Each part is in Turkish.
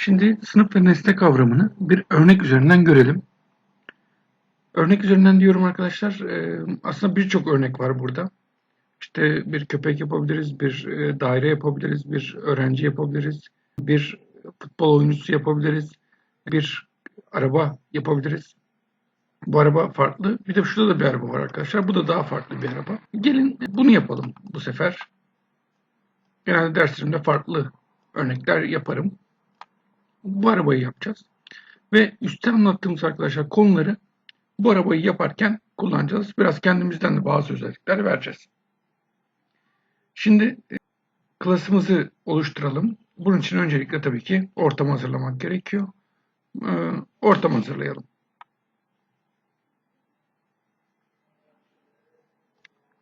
Şimdi sınıf ve nesne kavramını bir örnek üzerinden görelim. Örnek üzerinden diyorum arkadaşlar. e, Aslında birçok örnek var burada. İşte bir köpek yapabiliriz, bir e, daire yapabiliriz, bir öğrenci yapabiliriz, bir futbol oyuncusu yapabiliriz, bir araba yapabiliriz. Bu araba farklı. Bir de şurada da bir araba var arkadaşlar. Bu da daha farklı bir araba. Gelin bunu yapalım bu sefer. Genelde derslerimde farklı örnekler yaparım. Bu arabayı yapacağız. Ve üstte anlattığımız arkadaşlar konuları bu arabayı yaparken kullanacağız. Biraz kendimizden de bazı özellikler vereceğiz. Şimdi e, klasımızı oluşturalım. Bunun için öncelikle tabii ki ortam hazırlamak gerekiyor. E, Ortam hazırlayalım.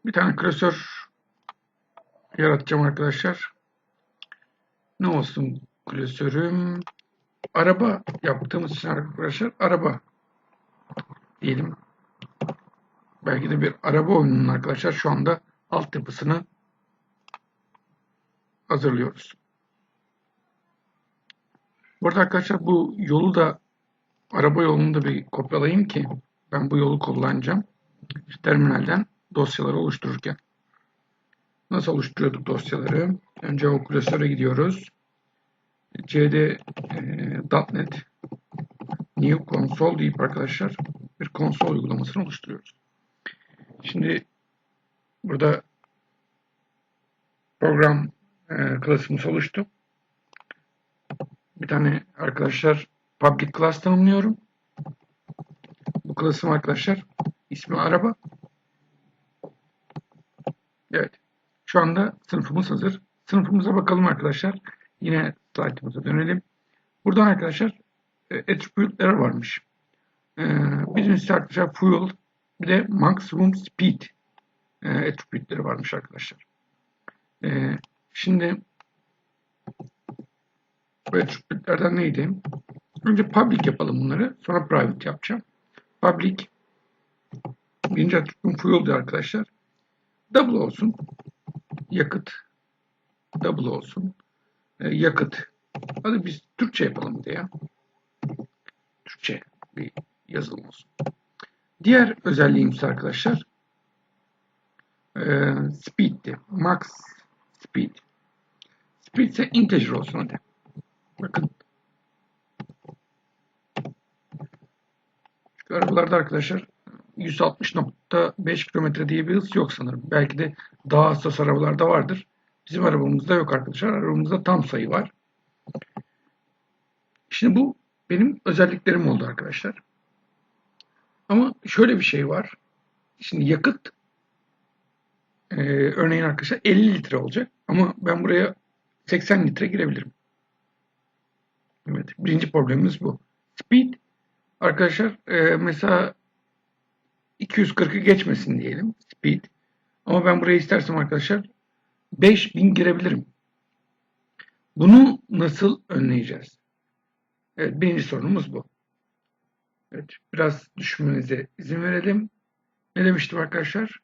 Bir tane klasör yaratacağım arkadaşlar. Ne olsun klasörüm? Araba yaptığımız için arkadaşlar araba diyelim. Belki de bir araba oyununun arkadaşlar şu anda altyapısını hazırlıyoruz. Burada arkadaşlar bu yolu da araba yolunu da bir kopyalayayım ki ben bu yolu kullanacağım. Terminalden dosyaları oluştururken. Nasıl oluşturuyorduk dosyaları? Önce o klasöre gidiyoruz. Cd e, New Console deyip arkadaşlar bir konsol uygulamasını oluşturuyoruz. Şimdi burada program e, klasımız oluştu. Bir tane arkadaşlar public class tanımlıyorum. Bu klasım arkadaşlar ismi araba. Evet. Şu anda sınıfımız hazır. Sınıfımıza bakalım arkadaşlar. Yine slaytımıza dönelim. Buradan arkadaşlar e, attribute'ler varmış. E, birincisi arkadaşlar fuel bir de maximum speed e, attribute'leri varmış arkadaşlar. E, şimdi bu attribute'lerden neydi? Önce public yapalım bunları. Sonra private yapacağım. Public birinci attribute'um fuel'di arkadaşlar. Double olsun. Yakıt. Double olsun. E, yakıt. Hadi biz Türkçe yapalım diye. ya. Türkçe bir yazılım olsun. Diğer özelliğimiz arkadaşlar e, speed'ti. Max speed. Speed ise integer olsun hadi. Bakın. Çünkü arabalarda arkadaşlar 160.5 km diye bir hız yok sanırım. Belki de daha hassas arabalarda vardır. Bizim arabamızda yok arkadaşlar. Arabamızda tam sayı var. Şimdi bu benim özelliklerim oldu arkadaşlar. Ama şöyle bir şey var. Şimdi yakıt e, örneğin arkadaşlar 50 litre olacak. Ama ben buraya 80 litre girebilirim. Evet. Birinci problemimiz bu. Speed arkadaşlar e, mesela 240'ı geçmesin diyelim. Speed. Ama ben buraya istersem arkadaşlar 5000 girebilirim. Bunu nasıl önleyeceğiz? Evet, birinci sorunumuz bu. Evet, biraz düşünmenize izin verelim. Ne demiştim arkadaşlar?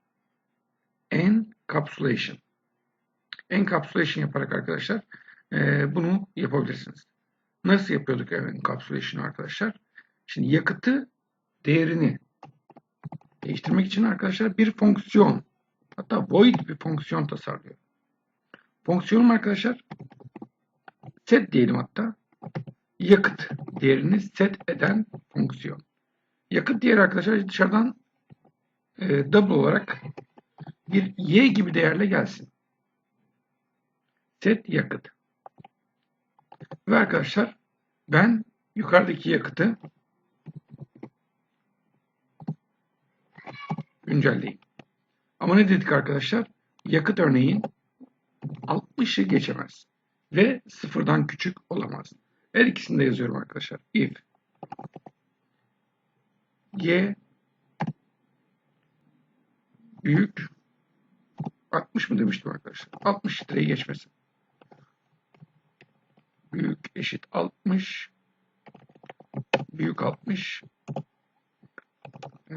Encapsulation. Encapsulation yaparak arkadaşlar e, bunu yapabilirsiniz. Nasıl yapıyorduk encapsulation arkadaşlar? Şimdi yakıtı değerini değiştirmek için arkadaşlar bir fonksiyon hatta void bir fonksiyon tasarlıyor. Fonksiyonum arkadaşlar set diyelim hatta yakıt değerini set eden fonksiyon. Yakıt değeri arkadaşlar dışarıdan e, double olarak bir y gibi değerle gelsin. Set yakıt. Ve arkadaşlar ben yukarıdaki yakıtı güncelleyeyim. Ama ne dedik arkadaşlar? Yakıt örneğin 60'ı geçemez. Ve sıfırdan küçük olamaz. Her ikisini de yazıyorum arkadaşlar. If y büyük 60 mı demiştim arkadaşlar? 60 litreyi geçmesin. Büyük eşit 60 büyük 60 ee,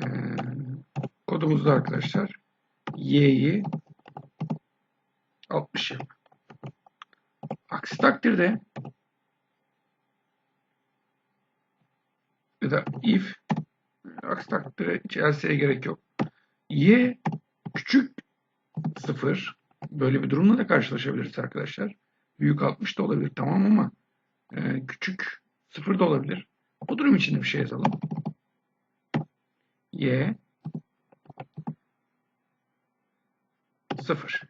kodumuzda arkadaşlar y'yi 60 yap. Aksi takdirde ya da if aksi takdirde hiç else'ye gerek yok. Y küçük 0 böyle bir durumla da karşılaşabiliriz arkadaşlar. Büyük 60 da olabilir tamam ama e, küçük 0 da olabilir. Bu durum için de bir şey yazalım. Y 0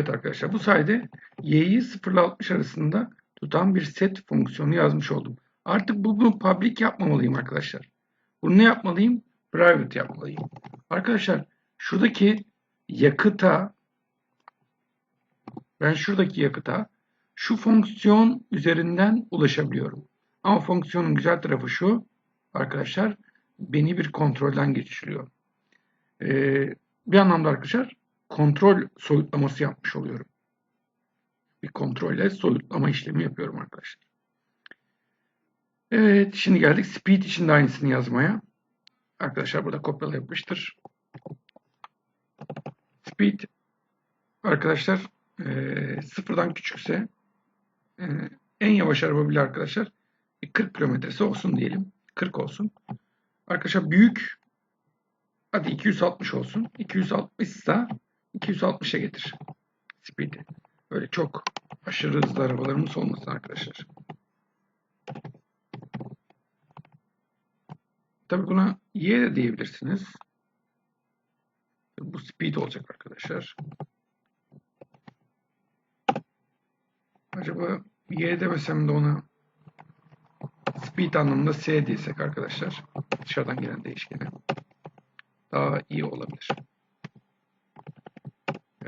Evet arkadaşlar bu sayede y'yi 0 ile 60 arasında tutan bir set fonksiyonu yazmış oldum. Artık bunu public yapmamalıyım arkadaşlar. Bunu ne yapmalıyım? Private yapmalıyım. Arkadaşlar şuradaki yakıta ben şuradaki yakıta şu fonksiyon üzerinden ulaşabiliyorum. Ama fonksiyonun güzel tarafı şu arkadaşlar beni bir kontrolden geçiriyor. Ee, bir anlamda arkadaşlar kontrol soyutlaması yapmış oluyorum. Bir kontrolle soyutlama işlemi yapıyorum arkadaşlar. Evet şimdi geldik speed için de aynısını yazmaya. Arkadaşlar burada kopyala yapmıştır. Speed arkadaşlar e, sıfırdan küçükse e, en yavaş araba bile arkadaşlar 40 kilometresi olsun diyelim. 40 olsun. Arkadaşlar büyük hadi 260 olsun. 260 ise 260'a getir. Speed'i. Böyle çok aşırı hızlı arabalarımız olmasın arkadaşlar. Tabi buna Y de diyebilirsiniz. Bu speed olacak arkadaşlar. Acaba Y demesem de ona speed anlamında S diysek arkadaşlar. Dışarıdan gelen değişkene. Daha iyi olabilir.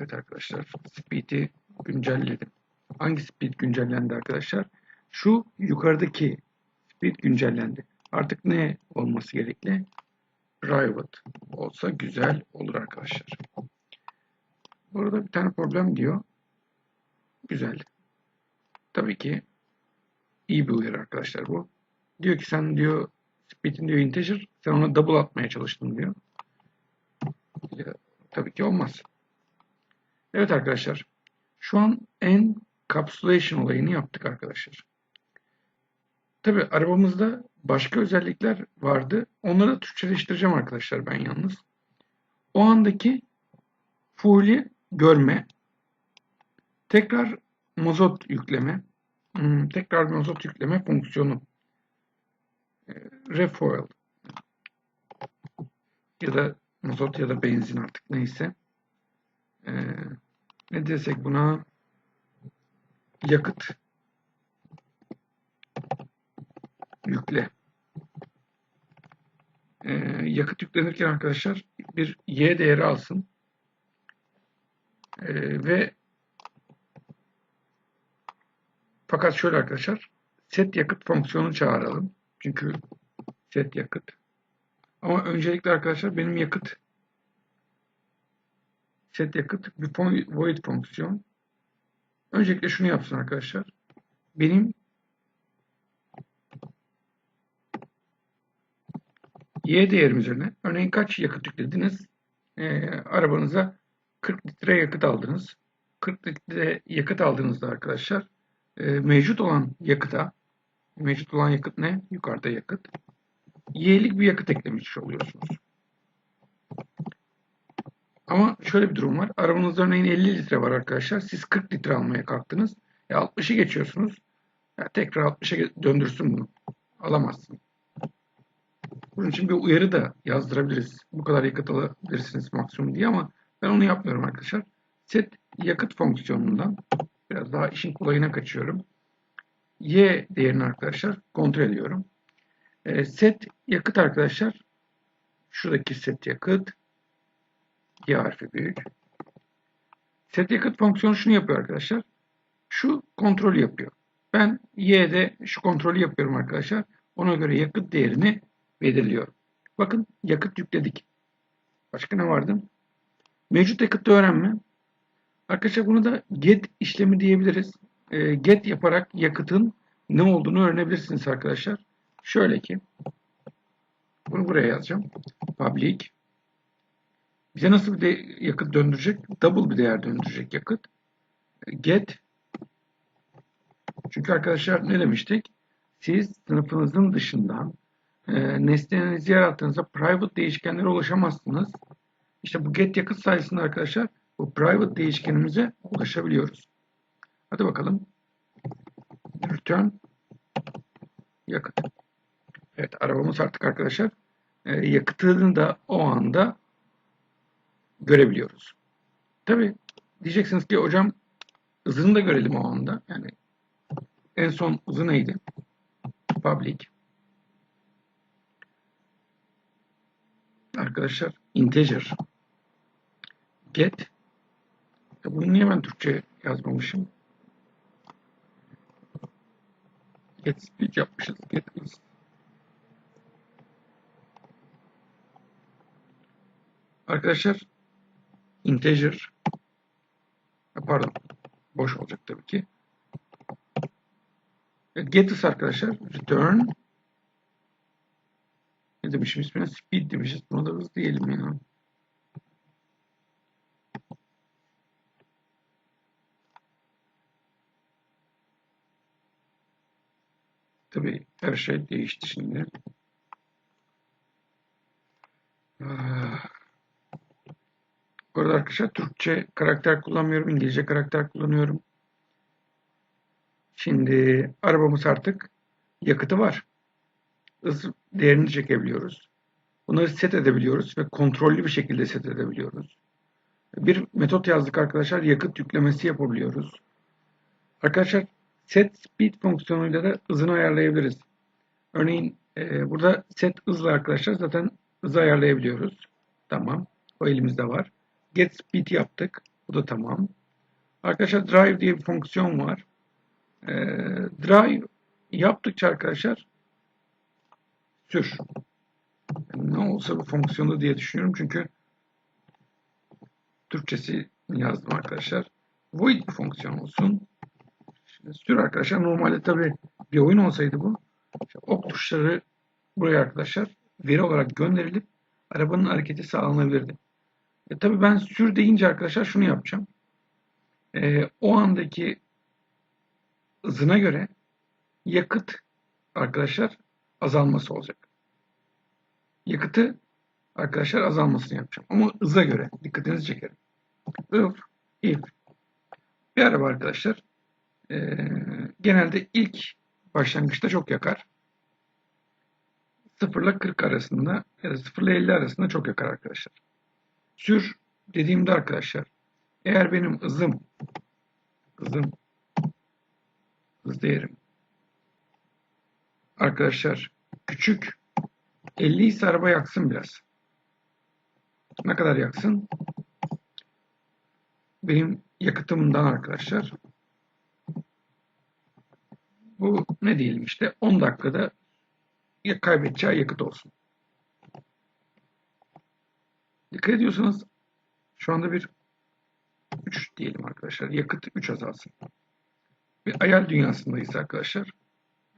Evet arkadaşlar speed'i güncelledim. Hangi speed güncellendi arkadaşlar? Şu yukarıdaki speed güncellendi. Artık ne olması gerekli? Private olsa güzel olur arkadaşlar. Burada bir tane problem diyor. Güzel. Tabii ki iyi bir uyarı arkadaşlar bu. Diyor ki sen diyor speed'in diyor integer sen ona double atmaya çalıştın diyor. Tabii ki olmaz. Evet arkadaşlar. Şu an encapsulation olayını yaptık arkadaşlar. Tabi arabamızda başka özellikler vardı. Onları Türkçeleştireceğim arkadaşlar ben yalnız. O andaki full'i görme, tekrar mazot yükleme, hmm, tekrar mazot yükleme fonksiyonu, e, refuel ya da mazot ya da benzin artık neyse. Ee, ne desek buna yakıt yükle. Ee, yakıt yüklenirken arkadaşlar bir Y değeri alsın. Ee, ve fakat şöyle arkadaşlar set yakıt fonksiyonu çağıralım. Çünkü set yakıt. Ama öncelikle arkadaşlar benim yakıt set yakıt bir void fonksiyon. Öncelikle şunu yapsın arkadaşlar. Benim Y değerim üzerine örneğin kaç yakıt yüklediniz? Ee, arabanıza 40 litre yakıt aldınız. 40 litre yakıt aldığınızda arkadaşlar e, mevcut olan yakıta mevcut olan yakıt ne? Yukarıda yakıt. Y'lik bir yakıt eklemiş oluyorsunuz. Ama şöyle bir durum var. Arabanızda örneğin 50 litre var arkadaşlar. Siz 40 litre almaya kalktınız. E 60'ı geçiyorsunuz. Ya tekrar 60'a döndürsün bunu. Alamazsın. Bunun için bir uyarı da yazdırabiliriz. Bu kadar yakıt alabilirsiniz maksimum diye ama ben onu yapmıyorum arkadaşlar. Set yakıt fonksiyonundan biraz daha işin kolayına kaçıyorum. Y değerini arkadaşlar kontrol ediyorum. E, set yakıt arkadaşlar şuradaki set yakıt Y harfi büyük. Set yakıt fonksiyonu şunu yapıyor arkadaşlar. Şu kontrolü yapıyor. Ben Y'de şu kontrolü yapıyorum arkadaşlar. Ona göre yakıt değerini belirliyorum. Bakın yakıt yükledik. Başka ne vardı? Mevcut yakıtı öğrenme. Arkadaşlar bunu da get işlemi diyebiliriz. E, get yaparak yakıtın ne olduğunu öğrenebilirsiniz arkadaşlar. Şöyle ki bunu buraya yazacağım. Public bize nasıl bir de yakıt döndürecek? Double bir değer döndürecek yakıt. Get çünkü arkadaşlar ne demiştik? siz sınıfınızın dışından e, nesnenizi yarattığınızda private değişkenlere ulaşamazsınız. İşte bu get yakıt sayesinde arkadaşlar bu private değişkenimize ulaşabiliyoruz. Hadi bakalım. Return yakıt. Evet arabamız artık arkadaşlar e, yakıtını da o anda görebiliyoruz. Tabi diyeceksiniz ki hocam hızını da görelim o anda. Yani en son hızı neydi? Public. Arkadaşlar integer get ya bunu niye ben Türkçe yazmamışım? Get speed yapmışız. Get hız. Arkadaşlar integer pardon boş olacak tabii ki. Get hız arkadaşlar return ne demişim ismine speed demişiz. Buna da hız diyelim ya. Tabii her şey değişti şimdi. Ah. Bu arkadaşlar Türkçe karakter kullanmıyorum. İngilizce karakter kullanıyorum. Şimdi arabamız artık yakıtı var. Hız değerini çekebiliyoruz. Bunları set edebiliyoruz ve kontrollü bir şekilde set edebiliyoruz. Bir metot yazdık arkadaşlar. Yakıt yüklemesi yapabiliyoruz. Arkadaşlar set speed fonksiyonuyla da hızını ayarlayabiliriz. Örneğin e, burada set hızla arkadaşlar zaten hızı ayarlayabiliyoruz. Tamam. O elimizde var. Get speed yaptık. Bu da tamam. Arkadaşlar drive diye bir fonksiyon var. E, drive yaptıkça arkadaşlar sür. Ne olsa bu fonksiyonu diye düşünüyorum çünkü Türkçesi yazdım arkadaşlar. Void bir fonksiyon olsun. Şimdi sür arkadaşlar. Normalde tabi bir oyun olsaydı bu. İşte ok tuşları buraya arkadaşlar veri olarak gönderilip arabanın hareketi sağlanabilirdi. E tabi ben sür deyince arkadaşlar şunu yapacağım. E, o andaki hızına göre yakıt arkadaşlar azalması olacak. Yakıtı arkadaşlar azalmasını yapacağım. Ama hıza göre dikkatinizi çekerim. If, if bir araba arkadaşlar e, genelde ilk başlangıçta çok yakar. 0 ile 40 arasında ya da 0 ile 50 arasında çok yakar arkadaşlar. Sür dediğimde arkadaşlar eğer benim hızım hızım hız değerim arkadaşlar küçük 50 ise araba yaksın biraz. Ne kadar yaksın? Benim yakıtımdan arkadaşlar. Bu ne diyelim işte 10 dakikada ya kaybedeceği yakıt olsun. Dikkat ediyorsanız şu anda bir 3 diyelim arkadaşlar. Yakıt 3 azalsın. Bir hayal dünyasındayız arkadaşlar.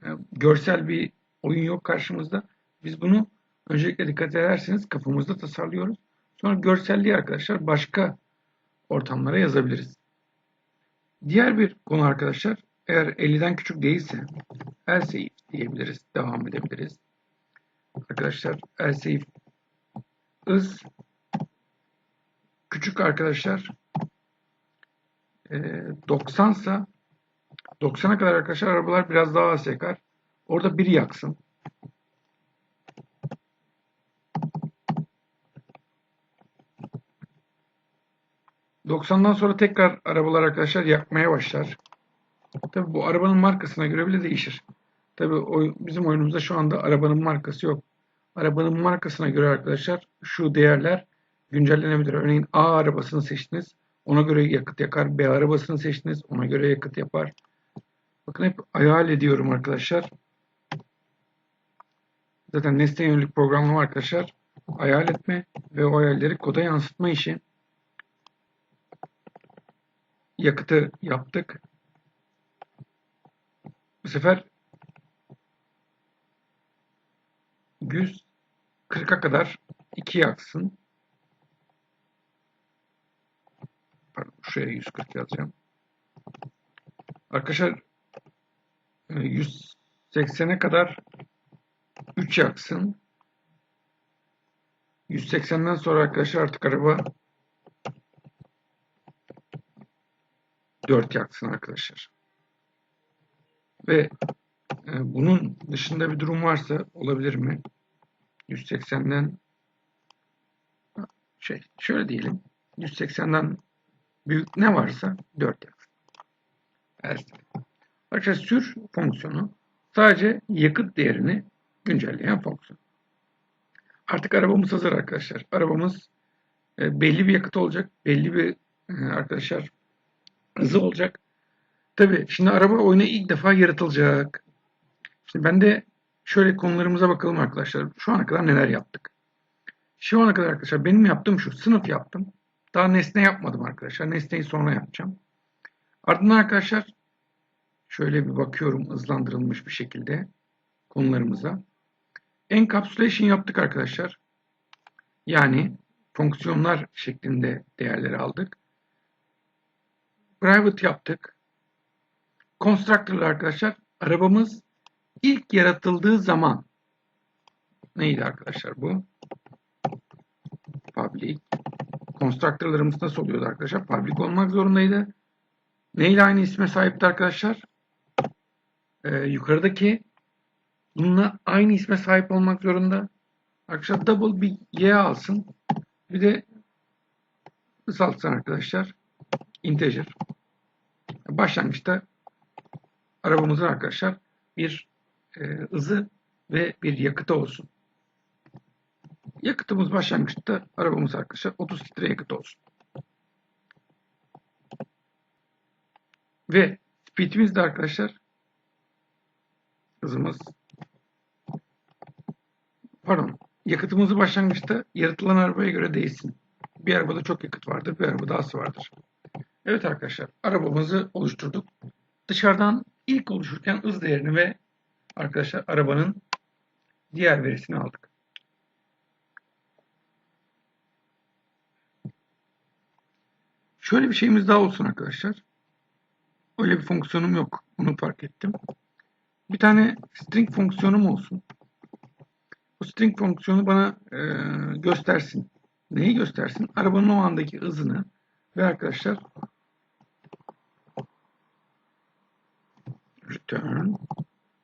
Yani görsel bir oyun yok karşımızda. Biz bunu öncelikle dikkat ederseniz kafamızda tasarlıyoruz. Sonra görselliği arkadaşlar başka ortamlara yazabiliriz. Diğer bir konu arkadaşlar eğer 50'den küçük değilse else if diyebiliriz. Devam edebiliriz. Arkadaşlar else if hız küçük arkadaşlar 90 ise 90'a kadar arkadaşlar arabalar biraz daha az yakar. Orada bir yaksın. 90'dan sonra tekrar arabalar arkadaşlar yakmaya başlar. Tabi bu arabanın markasına göre bile değişir. Tabi bizim oyunumuzda şu anda arabanın markası yok. Arabanın markasına göre arkadaşlar şu değerler güncellenebilir. Örneğin A arabasını seçtiniz. Ona göre yakıt yakar. B arabasını seçtiniz. Ona göre yakıt yapar. Bakın hep hayal ediyorum arkadaşlar. Zaten nesne yönelik programlama arkadaşlar hayal etme ve o hayalleri koda yansıtma işi yakıtı yaptık. Bu sefer 140'a kadar 2 yaksın. Pardon, şuraya 140 yazacağım. Arkadaşlar 180 180'e kadar 3 yaksın. 180'den sonra arkadaşlar artık araba 4 yaksın arkadaşlar. Ve e, bunun dışında bir durum varsa olabilir mi? 180'den şey şöyle diyelim 180'den büyük ne varsa 4 yaksın. Evet. Arkadaşlar sür fonksiyonu sadece yakıt değerini güncelleyen fonksiyon. Artık arabamız hazır arkadaşlar. Arabamız e, belli bir yakıt olacak. Belli bir e, arkadaşlar hızı olacak. Tabi şimdi araba oyuna ilk defa yaratılacak. Şimdi ben de şöyle konularımıza bakalım arkadaşlar. Şu ana kadar neler yaptık? Şu ana kadar arkadaşlar benim yaptığım şu. Sınıf yaptım. Daha nesne yapmadım arkadaşlar. Nesneyi sonra yapacağım. Ardından arkadaşlar şöyle bir bakıyorum hızlandırılmış bir şekilde konularımıza. Encapsulation yaptık arkadaşlar. Yani fonksiyonlar şeklinde değerleri aldık. Private yaptık. Constructor'la arkadaşlar arabamız ilk yaratıldığı zaman neydi arkadaşlar bu? Public. Constructor'larımız nasıl oluyordu arkadaşlar? Public olmak zorundaydı. Neyle aynı isme sahipti arkadaşlar? Ee, yukarıdaki bununla aynı isme sahip olmak zorunda. Arkadaşlar double bir y alsın. Bir de kısaltsın arkadaşlar. Integer. Başlangıçta arabamızın arkadaşlar bir e, hızı ve bir yakıtı olsun. Yakıtımız başlangıçta arabamız arkadaşlar 30 litre yakıt olsun. Ve speedimiz de arkadaşlar hızımız pardon yakıtımızı başlangıçta yaratılan arabaya göre değişsin. Bir arabada çok yakıt vardır, bir arabada az vardır. Evet arkadaşlar arabamızı oluşturduk. Dışarıdan ilk oluşurken hız değerini ve arkadaşlar arabanın diğer verisini aldık. Şöyle bir şeyimiz daha olsun arkadaşlar. Öyle bir fonksiyonum yok. Onu fark ettim. Bir tane string fonksiyonum olsun. Bu string fonksiyonu bana e, göstersin. Neyi göstersin? Arabanın o andaki hızını ve arkadaşlar return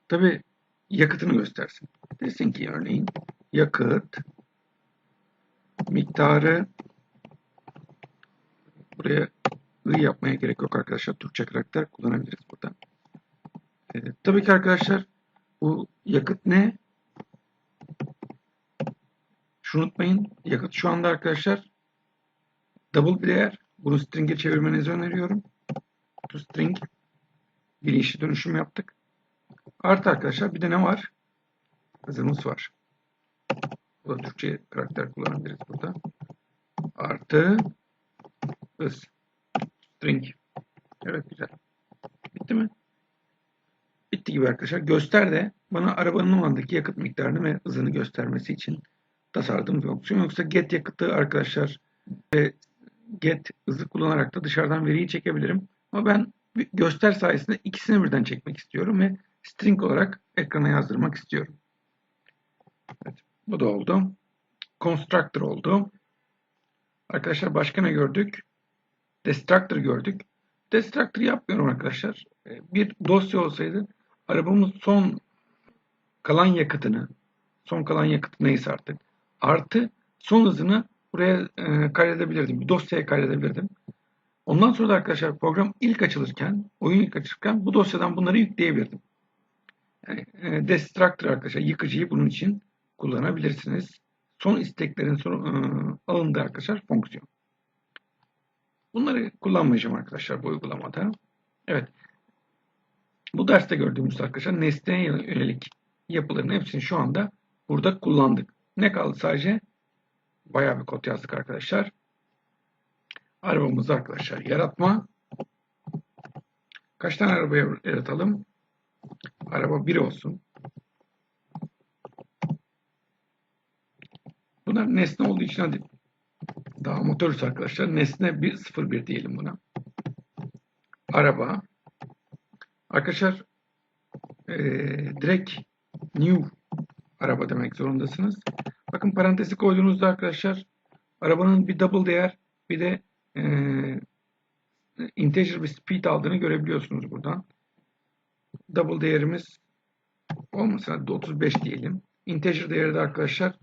tabi yakıtını göstersin. Desin ki örneğin yakıt miktarı buraya i yapmaya gerek yok arkadaşlar. Türkçe karakter kullanabiliriz burada. Ee, tabii ki arkadaşlar bu yakıt ne? Şunu unutmayın. Yakıt şu anda arkadaşlar double bir değer. Bunu string'e çevirmenizi öneriyorum. To string bilinçli dönüşüm yaptık. Artı arkadaşlar bir de ne var? Hızımız var. Bu da Türkçe karakter kullanabiliriz burada. Artı hız. String. Evet güzel. Bitti mi? Bitti gibi arkadaşlar. Göster de bana arabanın o andaki yakıt miktarını ve hızını göstermesi için tasarladığım bir opsiyon. Yoksa get yakıtı arkadaşlar ve get hızı kullanarak da dışarıdan veriyi çekebilirim. Ama ben göster sayesinde ikisini birden çekmek istiyorum ve string olarak ekrana yazdırmak istiyorum. Evet, bu da oldu. Constructor oldu. Arkadaşlar başka ne gördük? Destructor gördük. Destructor yapmıyorum arkadaşlar. Bir dosya olsaydı arabamın son kalan yakıtını, son kalan yakıt neyse artık, artı son hızını buraya e, kaydedebilirdim. Bir dosyaya kaydedebilirdim. Ondan sonra da arkadaşlar program ilk açılırken, oyun ilk açılırken bu dosyadan bunları yükleyebilirdim. Yani, e, Destructor arkadaşlar yıkıcıyı bunun için kullanabilirsiniz. Son isteklerin son, e, alındığı arkadaşlar fonksiyon. Bunları kullanmayacağım arkadaşlar bu uygulamada. Evet. Bu derste gördüğümüz arkadaşlar nesneye yönelik yapıların hepsini şu anda burada kullandık. Ne kaldı sadece? Bayağı bir kod yazdık arkadaşlar. Arabamızı arkadaşlar yaratma. Kaç tane araba yaratalım? Araba 1 olsun. Bunlar nesne olduğu için hadi daha motoruz arkadaşlar. Nesne 1, 0, 1 diyelim buna. Araba. Arkadaşlar e, direkt new araba demek zorundasınız. Bakın parantezi koyduğunuzda arkadaşlar arabanın bir double değer bir de e, integer bir speed aldığını görebiliyorsunuz buradan. Double değerimiz olmasın hadi 35 diyelim. Integer değeri de arkadaşlar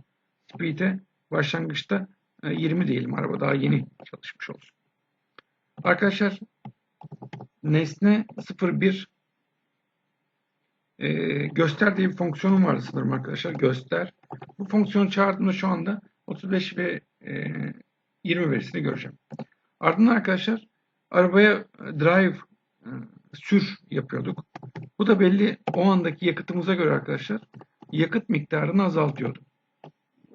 speed'e başlangıçta 20 e, diyelim. Araba daha yeni çalışmış olsun. Arkadaşlar nesne 01 e, göster diye bir fonksiyonum vardı sanırım arkadaşlar. Göster. Bu fonksiyonu çağırdığımda şu anda 35 ve e, 20 verisini göreceğim. Ardından arkadaşlar arabaya drive e, sür yapıyorduk. Bu da belli o andaki yakıtımıza göre arkadaşlar yakıt miktarını azaltıyordu.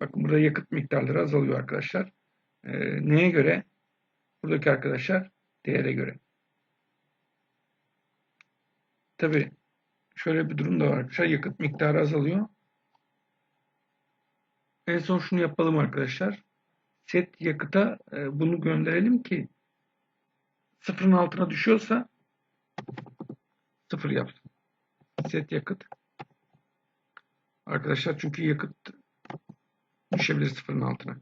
Bakın burada yakıt miktarları azalıyor arkadaşlar. E, neye göre? Buradaki arkadaşlar değere göre. Tabi şöyle bir durum da var arkadaşlar. Yakıt miktarı azalıyor. En son şunu yapalım arkadaşlar. Set yakıta e, bunu gönderelim ki sıfırın altına düşüyorsa sıfır yapsın. Set yakıt. Arkadaşlar çünkü yakıt düşebilir sıfırın altına.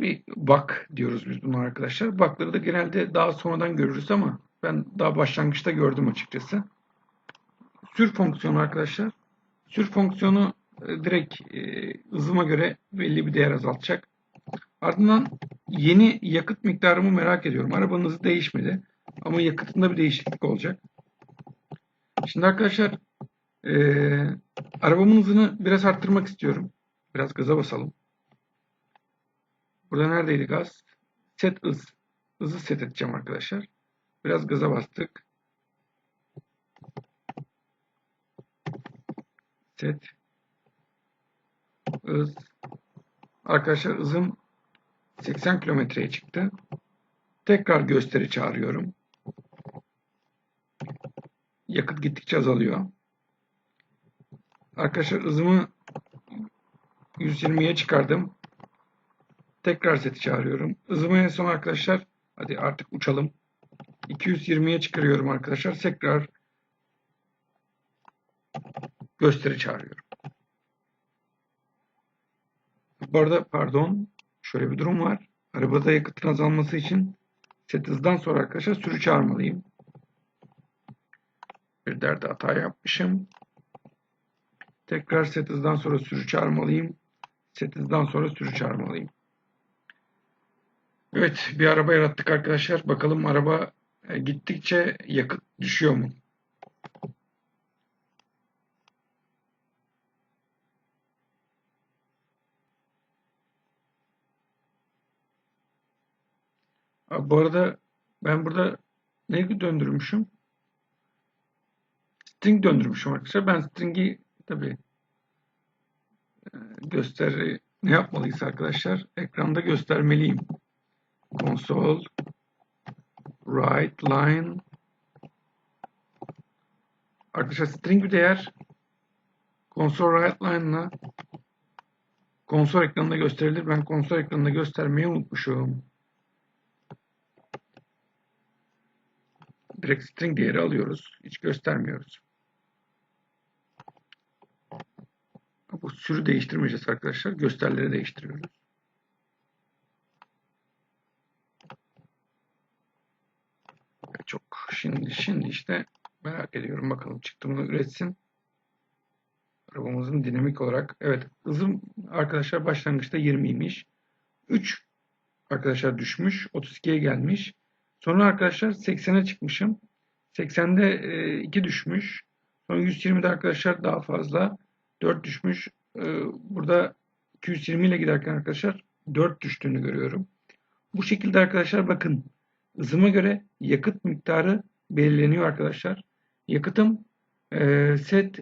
Bir bak diyoruz biz buna arkadaşlar. Bakları da genelde daha sonradan görürüz ama ben daha başlangıçta gördüm açıkçası. Sür fonksiyonu arkadaşlar. Sür fonksiyonu e, direkt e, hızıma göre belli bir değer azaltacak. Ardından yeni yakıt miktarımı merak ediyorum. Arabanın hızı değişmedi. Ama yakıtında bir değişiklik olacak. Şimdi arkadaşlar e, arabamın hızını biraz arttırmak istiyorum. Biraz gaza basalım. Burada neredeydi gaz? Set hız. Hızı set edeceğim arkadaşlar. Biraz gaza bastık. Set. Hız. Arkadaşlar hızım 80 kilometreye çıktı. Tekrar gösteri çağırıyorum. Yakıt gittikçe azalıyor. Arkadaşlar hızımı 120'ye çıkardım. Tekrar seti çağırıyorum. Hızımı en son arkadaşlar hadi artık uçalım. 220'ye çıkarıyorum arkadaşlar. Tekrar gösteri çağırıyorum. Bu arada pardon şöyle bir durum var. Arabada yakıtın azalması için set hızdan sonra arkadaşlar sürü çağırmalıyım. Bir derde hata yapmışım. Tekrar set hızdan sonra sürü çağırmalıyım. Set hızdan sonra sürü çağırmalıyım. Evet bir araba yarattık arkadaşlar. Bakalım araba e, gittikçe yakıt düşüyor mu? Bu arada ben burada ne döndürmüşüm? String döndürmüşüm arkadaşlar. Ben string'i tabi e, gösteri ne yapmalıyız arkadaşlar? Ekranda göstermeliyim. Console write line arkadaşlar string bir değer console write line'la konsol ekranında gösterilir. Ben konsol ekranında göstermeyi unutmuşum. Direkt string değeri alıyoruz. Hiç göstermiyoruz. Bu sürü değiştirmeyeceğiz arkadaşlar. Gösterleri değiştiriyoruz. Çok şimdi şimdi işte merak ediyorum bakalım çıktığını üretsin. Arabamızın dinamik olarak evet hızım arkadaşlar başlangıçta 20'ymiş. 3 arkadaşlar düşmüş. 32'ye gelmiş. Sonra arkadaşlar 80'e çıkmışım. 80'de 2 düşmüş. Sonra 120'de arkadaşlar daha fazla. 4 düşmüş. E, burada 220 ile giderken arkadaşlar 4 düştüğünü görüyorum. Bu şekilde arkadaşlar bakın hızıma göre yakıt miktarı belirleniyor arkadaşlar. Yakıtım e, set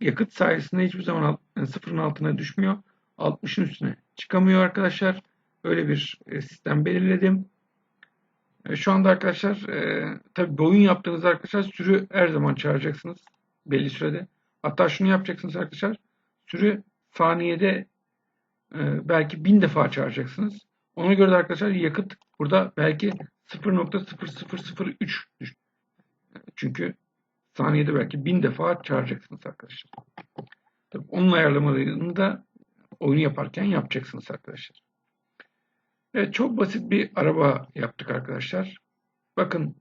yakıt sayesinde hiçbir zaman sıfırın altına düşmüyor. 60'ın üstüne çıkamıyor arkadaşlar. Öyle bir e, sistem belirledim. E, şu anda arkadaşlar tabi oyun yaptığınız arkadaşlar sürü her zaman çağıracaksınız belli sürede. Hatta şunu yapacaksınız arkadaşlar. Sürü saniyede e, belki bin defa çağıracaksınız. Ona göre de arkadaşlar yakıt burada belki 0.0003 Çünkü saniyede belki bin defa çağıracaksınız arkadaşlar. Tabii onun ayarlamalarını da oyunu yaparken yapacaksınız arkadaşlar. Evet çok basit bir araba yaptık arkadaşlar. Bakın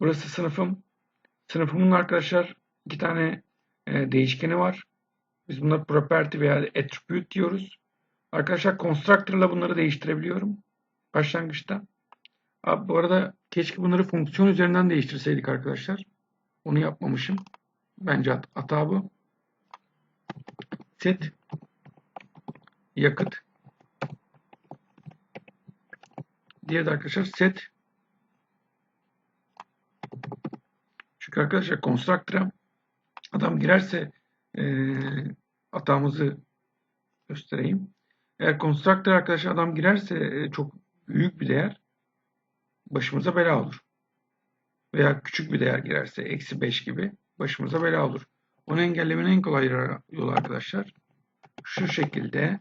burası sınıfım. Sınıfımın arkadaşlar iki tane e, değişkeni var. Biz bunlara property veya attribute diyoruz. Arkadaşlar constructor ile bunları değiştirebiliyorum. Başlangıçta. Abi bu arada keşke bunları fonksiyon üzerinden değiştirseydik arkadaşlar. Onu yapmamışım. Bence hat- hata bu. Set yakıt Diğeri de arkadaşlar set çünkü arkadaşlar constructor'a adam girerse eee hatamızı göstereyim. Eğer constructor arkadaşlar adam girerse e, çok büyük bir değer başımıza bela olur. Veya küçük bir değer girerse eksi 5 gibi başımıza bela olur. Onu engellemenin en kolay yolu arkadaşlar şu şekilde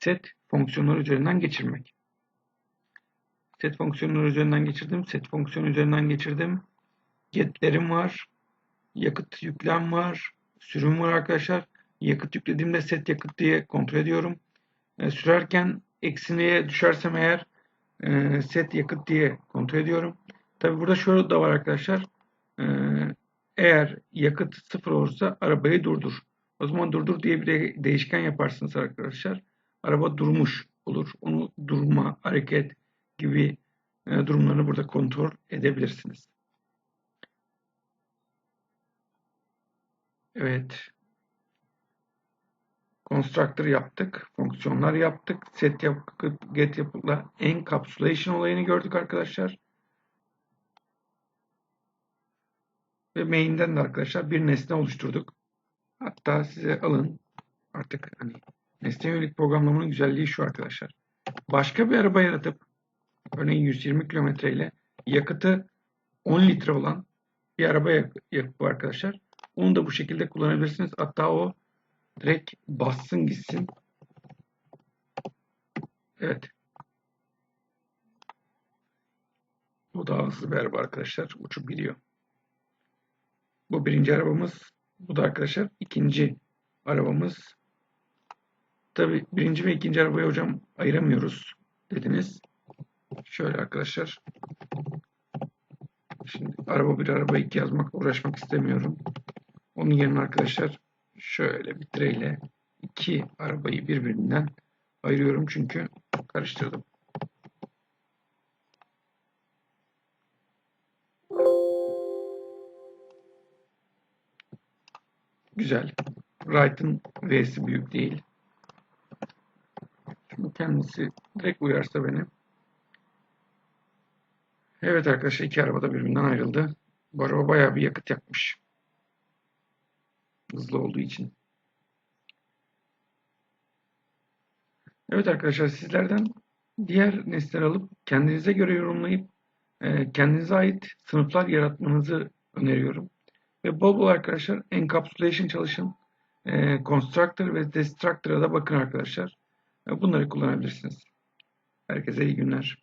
set fonksiyonları üzerinden geçirmek. Set fonksiyonları üzerinden geçirdim. Set fonksiyonu üzerinden geçirdim. Get'lerim var. Yakıt yüklem var. Sürüm var arkadaşlar. Yakıt yüklediğimde set yakıt diye kontrol ediyorum. E, sürerken eksiliğe düşersem eğer e, set yakıt diye kontrol ediyorum. Tabi burada şöyle da var arkadaşlar. E, eğer yakıt sıfır olursa arabayı durdur. O zaman durdur diye bir de değişken yaparsınız arkadaşlar. Araba durmuş olur. Onu durma, hareket gibi e, durumlarını burada kontrol edebilirsiniz. Evet. Constructor yaptık. Fonksiyonlar yaptık. Set yapıp get yapıpla encapsulation olayını gördük arkadaşlar. Ve main'den de arkadaşlar bir nesne oluşturduk. Hatta size alın. Artık hani nesne yönelik programlamanın güzelliği şu arkadaşlar. Başka bir araba yaratıp örneğin 120 kilometre ile yakıtı 10 litre olan bir araba yapıp bu arkadaşlar. Onu da bu şekilde kullanabilirsiniz. Hatta o direkt bassın gitsin. Evet. Bu daha hızlı bir araba arkadaşlar. Uçup gidiyor. Bu birinci arabamız. Bu da arkadaşlar ikinci arabamız. Tabi birinci ve ikinci arabayı hocam ayıramıyoruz dediniz. Şöyle arkadaşlar. Şimdi araba bir araba iki yazmak uğraşmak istemiyorum. Onun yerine arkadaşlar şöyle bir direyle iki arabayı birbirinden ayırıyorum çünkü karıştırdım. Güzel. Wright'ın V'si büyük değil. Şimdi kendisi direkt uyarsa beni. Evet arkadaşlar iki araba da birbirinden ayrıldı. Bu araba bayağı bir yakıt yakmış. Hızlı olduğu için. Evet arkadaşlar sizlerden diğer nesneler alıp kendinize göre yorumlayıp e, kendinize ait sınıflar yaratmanızı öneriyorum. Ve bol bol arkadaşlar encapsulation çalışın. E, constructor ve destructor'a da bakın arkadaşlar. E, bunları kullanabilirsiniz. Herkese iyi günler.